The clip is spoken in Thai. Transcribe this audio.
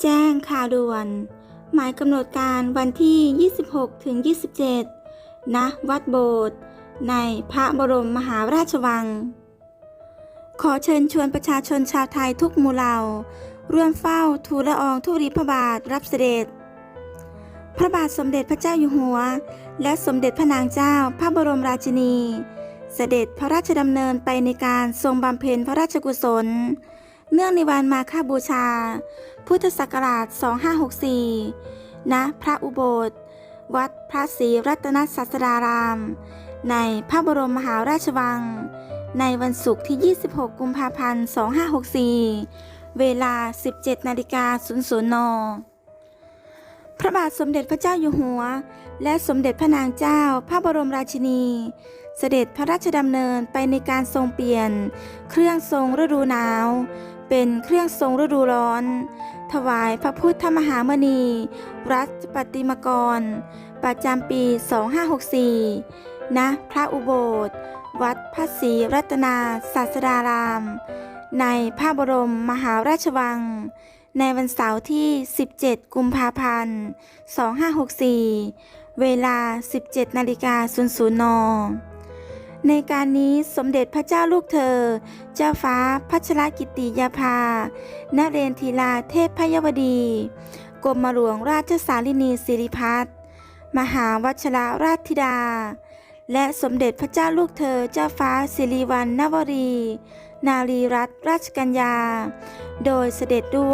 แจ้งข่าวด่วน หมายกำหนดการวันที่ 26 ถึง 27 ณ วัดโบสถ์ในพระบรมมหาราชวัง ขอเชิญชวนประชาชนชาวไทยทุกหมู่เหล่า ร่วมเฝ้าทูลละอองธุลีพระบาทรับเสด็จ พระบาทสมเด็จพระเจ้าอยู่หัว และสมเด็จพระนางเจ้าพระบรมราชินี เสด็จพระราชดำเนินไปในการทรงบำเพ็ญพระราชกุศล เนื่องในวันมาฆบูชา พุทธศักราช 2564 ณ พระอุโบสถวัดพระศรีรัตนศาสดาราม ในพระบรมมหาราชวัง ในวันศุกร์ที่ 26 กุมภาพันธ์ 2564 เวลา 17 นาฬิกา00นพระบาทสมเด็จพระเจ้าอยู่หัว และสมเด็จพระนางเจ้าพระบรมราชินี เสด็จพระราชดำเนินไปในการทรงเปลี่ยน เครื่องทรงฤดูหนาว เป็นเครื่องทรงฤดูร้อน ถวายพระพุทธมหามณี รัชปฏิมากร ประจำปี 2564 ณ พระอุโบสถ วัดพระศรีรัตนาศาสดาราม ในพระบรมมหาราชวัง ในวันเสาร์ที่ 17 กุมภาพันธ์ 2564 เวลา 17 นาฬิกา00น ในการนี้สมเด็จพระเจ้าลูกเธอ เจ้าฟ้าพัชรกิติยาภานเรนทีลาเทพพยวดี กรมหลวงราชสารินีสิริพัฒน์มหาวัชรราชธิดา และสมเด็จพระเจ้าลูกเธอเจ้าฟ้าสิริวัณณวรี นารีรัตนราชกัญญา โดยเสด็จด้วย